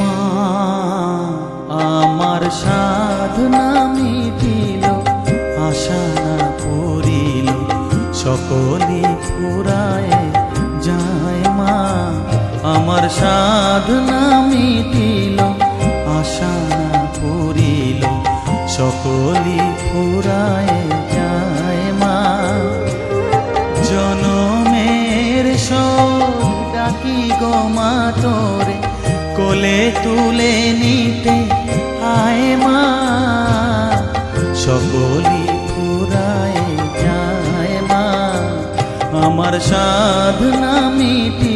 মা, আমার সাধনা মিটিল, আশা না করিল সকলে পুরায় যায় মা। আমার সাধনা মিটিল, আশা না করিল সকলে পুরায় যায় মা। জনমের সব ডাকি গো মা তোরে কোলে তুলে নিতে। আয় মা সকলি ফুরায় যায় মা। আমার সাধনা মিটিল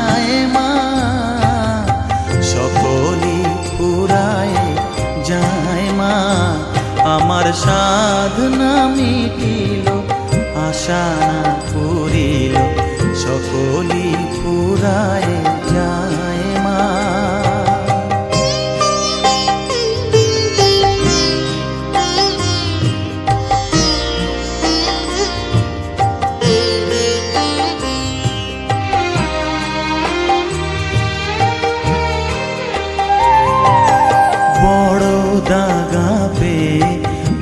আমার সাধনা মিটিল আশা না পুরিল সকলি ফুরায় যায় মা। বড় দাগা পেয়ে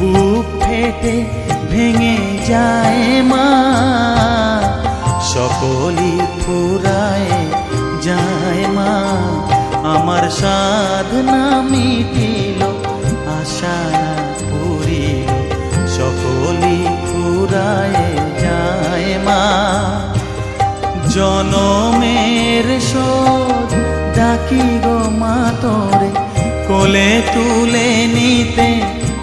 বুক ফেটে ভেঙে যায় মা। সকলি ফুরায় যায় মা। আমার সাধনা মিটিল, আশা পুরিল সকলি ফুরায় যায় মা। জনমের শোধ ডাকি গো মা তোরে, কোলে তুলে নিতে